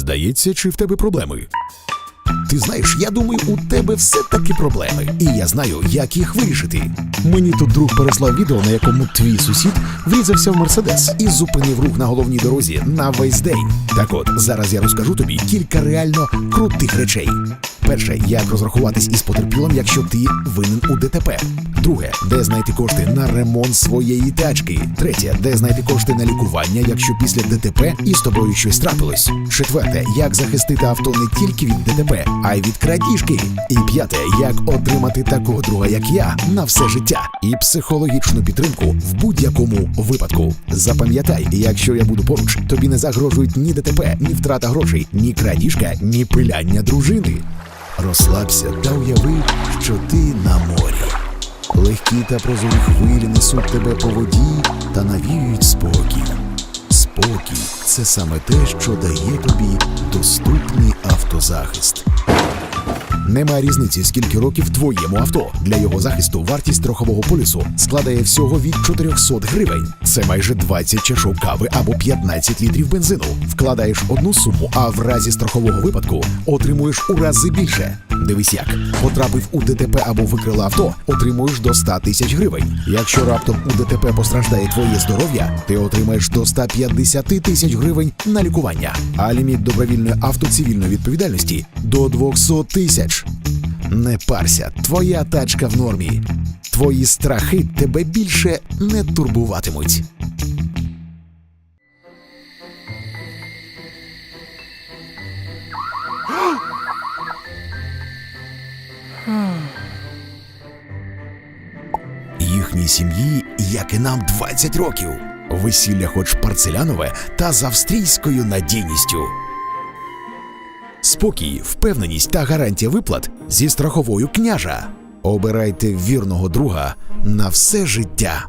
Дивиться, чи в тебе проблеми. Ти знаєш, я думаю, у тебе все-таки проблеми, і я знаю, як їх вирішити. Мені тут друг переслав відео, на якому твій сусід врізався в мерседес і зупинив рух на головній дорозі на весь день. Так от зараз я розкажу тобі кілька реально крутих речей. Перше, як розрахуватись із потерпілим, якщо ти винен у ДТП. Друге, де знайти кошти на ремонт своєї тачки. Третє, де знайти кошти на лікування, якщо після ДТП із тобою щось трапилось. Четверте, як захистити авто не тільки від ДТП, а й від крадіжки. І п'яте, як отримати такого друга, як я, на все життя, і психологічну підтримку в будь-якому випадку. Запам'ятай, якщо я буду поруч, тобі не загрожують ні ДТП, ні втрата грошей, ні крадіжка, ні пиляння дружини. Розслабся та уяви, що ти на морі. Легкі та прозорі хвилі несуть тебе по воді та навіюють спокій. Спокій це саме те, що дає тобі доступний автозахист. Немає різниці, скільки років твоєму авто. Для його захисту вартість страхового полісу складає всього від 400 гривень. Це майже 20 чашок кави або 15 літрів бензину. Вкладаєш одну суму, а в разі страхового випадку отримуєш у рази більше. Дивись як потрапив у ДТП або викрила авто, отримуєш до 100 тисяч гривень. Якщо раптом у ДТП постраждає твоє здоров'я, ти отримаєш до 150 тисяч гривень на лікування, а ліміт добровільної автоцивільної відповідальності до 200 тисяч. Не парся, твоя тачка в нормі. Твої страхи тебе більше не турбуватимуть. Їхній сім'ї, як і нам, 20 років. Весілля, хоч парцелянове, та з австрійською надійністю. Спокій, впевненість та гарантія виплат зі страховою княжа. Обирайте вірного друга на все життя.